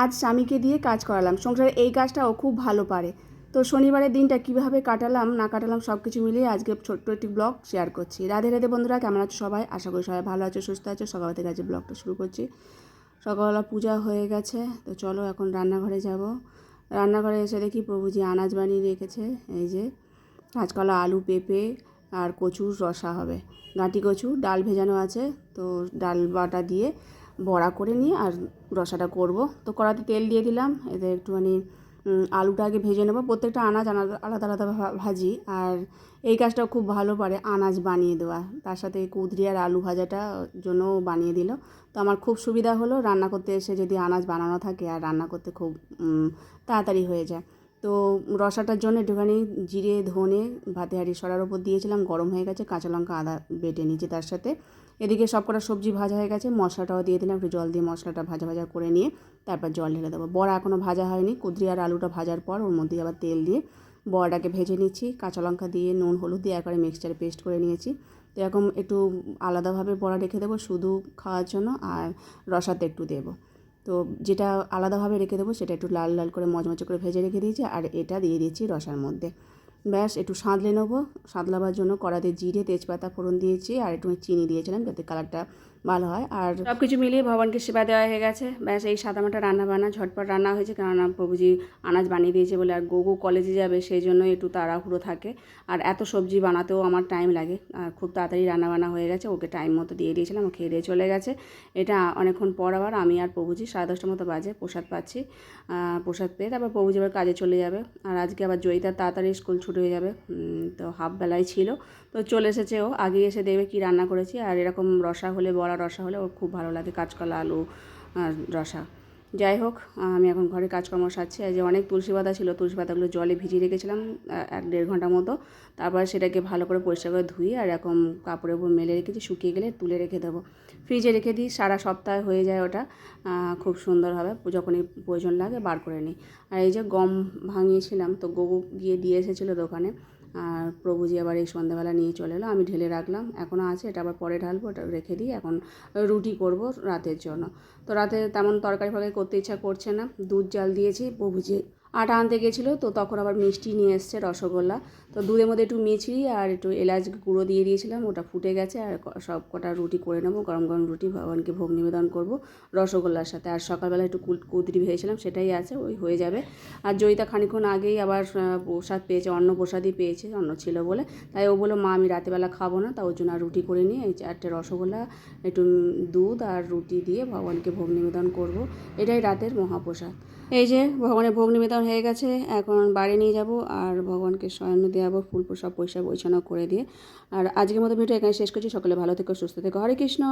আজ স্বামীকে দিয়ে কাজ করালাম। সংসারে এই কাজটা ও খুব ভালো পারে। তো শনিবারের দিনটা কীভাবে কাটালাম, না কাটালাম সব কিছু মিলিয়ে আজকে ছোট্ট একটি ব্লগ শেয়ার করছি। রাধে রাধে বন্ধুরা, কেমন আছো সবাই? আশা করি সবাই ভালো আছো, সুস্থ আছো। সকাল থেকে আজকে ব্লগটা শুরু করছি। সকালবেলা পূজা হয়ে গেছে, তো চলো এখন রান্নাঘরে যাব। রান্নাঘরে এসে দেখি প্রভুজি আনাজ বানিয়ে রেখেছে, এই যে কাঁচকলা, আলু, পেঁপে আর কচুর রসা হবে। গাঁটি কচু, ডাল ভেজানো আছে, তো ডাল বাটা দিয়ে বড়া করে নিয়ে আর রসাটা করব। তো কড়াতে তেল দিয়ে দিলাম, এতে একটুখানি আলুটা আগে ভেজে নেব। প্রত্যেকটা আনাজ আলাদা আলাদা ভাজি। আর এই কাজটাও খুব ভালো পারে আনাজ বানিয়ে দেওয়া। তার সাথে কুদরি আর আলু ভাজাটা জন্যও বানিয়ে দিল। তো আমার খুব সুবিধা হলো, রান্না করতে এসে যদি আনাজ বানানো থাকে আর রান্না করতে খুব তাড়াতাড়ি হয়ে যায়। তো রসাটার জন্য একটুখানি জিরে, ধনে, ভাতে হাঁড়ি সরার ওপর দিয়েছিলাম, গরম হয়ে গেছে, কাঁচা লঙ্কা আদা বেটে নিয়েছি তার সাথে। এদিকে সব কটা সবজি ভাজা হয়ে গেছে, মশলাটাও দিয়ে দিলাম, একটু জল দিয়ে মশলাটা ভাজা ভাজা করে নিয়ে তারপর জল ঢেলে দেবো। বড়া এখনও ভাজা হয়নি, কুদরি আর আলুটা ভাজার পর ওর মধ্যে আবার তেল দিয়ে বড়াটাকে ভেজে নিচ্ছি, কাঁচা লঙ্কা দিয়ে, নুন, হলুদ দিয়ে একবারে মিক্সচারে পেস্ট করে নিয়েছি। তো এরকম একটু আলাদাভাবে বড়া রেখে দেবো, শুধু খাওয়ার জন্য আর রসাতে একটু দেবো। তো যেটা আলাদাভাবে রেখে দেবো সেটা একটু লাল লাল করে মচমচে করে ভেজে রেখে দিয়েছি আর এটা দিয়ে দিয়েছি রসার মধ্যে। ব্যাস, একটু সাঁতলে নেব। সাঁতলাবার জন্য কড়াতে জিরে, তেজপাতা, ফোড়ন দিয়েছি আর একটু চিনি দিয়েছিলাম যাতে কালারটা ভালো হয়। আর সব কিছু মিলিয়ে ভগবানকে সেবা দেওয়া হয়ে গেছে। ব্যাস, এই সাদামাটা রান্না বান্না ঝটপট রান্না হয়েছে। কেননা প্রভুজি আনাজ বানিয়ে দিয়েছে বলে আর গোগো কলেজে যাবে, সেই জন্য একটু তাড়াহুড়ো থাকে। আর এত সবজি বানাতেও আমার টাইম লাগে। আর খুব তাড়াতাড়ি রান্না বান্না হয়ে গেছে। ওকে টাইম মতো দিয়ে দিয়েছিলাম, ও খেয়ে দিয়ে চলে গেছে। এটা অনেকক্ষণ পর আবার আমি আর প্রভুজি সাড়ে দশটার মতো বাজে প্রসাদ পাচ্ছি। প্রসাদ পেয়ে তারপর প্রভুজি আবার কাজে চলে যাবে। আর আজকে আবার জয়িতার তাড়াতাড়ি স্কুল ছুটি হয়ে যাবে। তো হাফ বেলায় ছিল। তো চলে এসেছে ও। আগে এসে দেখবে কি রান্না করেছি। আর এরকম রসা হলে, বড়া রসা হলে ওর খুব ভালো লাগে। কাঁচকলা, আলু রসা। যাই হোক, আমি এখন ঘরে কাজকর্ম সারছি। যে অনেক তুলসী পাতা ছিল, তুলসী পাতাগুলো জলে ভিজিয়ে রেখেছিলাম এক দেড় ঘণ্টা মতো। তারপর সেটাকে ভালো করে পরিষ্কার করে ধুয়ে আর এরকম কাপড়ের উপর মেলে রেখেছি, শুকিয়ে গেলে তুলে রেখে দেবো। ফ্রিজে রেখে দিই, সারা সপ্তাহ হয়ে যায় ওটা। খুব সুন্দরভাবে যখনই প্রয়োজন লাগে বার করে নিই। আর এই যে গম ভাঙিয়েছিলাম, তো গবু গিয়ে দিয়ে এসেছিল দোকানে। আর প্রভুজি আবার এই সন্ধ্যাবেলা নিয়ে চলে এলো, আমি ঢেলে রাখলাম, এখনও আছে, এটা আবার পরে ঢালবো, ওটা রেখে দিই, এখন রুটি করব রাতের জন্য। তো রাতে তেমন তরকারি ফরকারি করতে ইচ্ছা করছে না, দুধ জাল দিয়েছি প্রভুজি আটা আনতে গেছিল, তো তখন আবার মিষ্টি নিয়ে এসছে রসগোল্লা তো দুধের মধ্যে একটু মিছরি আর একটু এলাচ গুঁড়ো দিয়ে দিয়েছিলাম, ওটা ফুটে গেছে আর সব কটা রুটি করে নেব, গরম গরম রুটি, ভগবানকে ভোগ নিবেদন করব রসগোল্লার সাথে। আর সকালবেলা একটু কুদরি ভেজেছিলাম সেটাই আছে, ওই হয়ে যাবে। আর জয়িতা খানিক্ষণ আগেই আবার প্রসাদ পেয়েছে অন্ন প্রসাদই পেয়েছে, অন্ন ছিল বলে। তাই ও বলল, মা, আমি রাতেবেলা খাব না। তা ওর জন্য আর রুটি করে নিয়ে এই চারটে রসগোল্লা, একটু দুধ আর রুটি দিয়ে ভগবানকে ভোগ নিবেদন করব। এটাই রাতের মহাপ্রসাদ। এই যে, ভগবানের ভোগ নিবেদন হয়ে গেছে, এখন বাড়ি নিয়ে যাব আর ভগবানকে শয়ন দেওয়াবো ফুল সব পয়সা বৈছানো করে দিয়ে। আর আজকের মতো ভিডিও এখানে শেষ করছি। সকলে ভালো থেকো, সুস্থ থেকো। হরে কৃষ্ণ।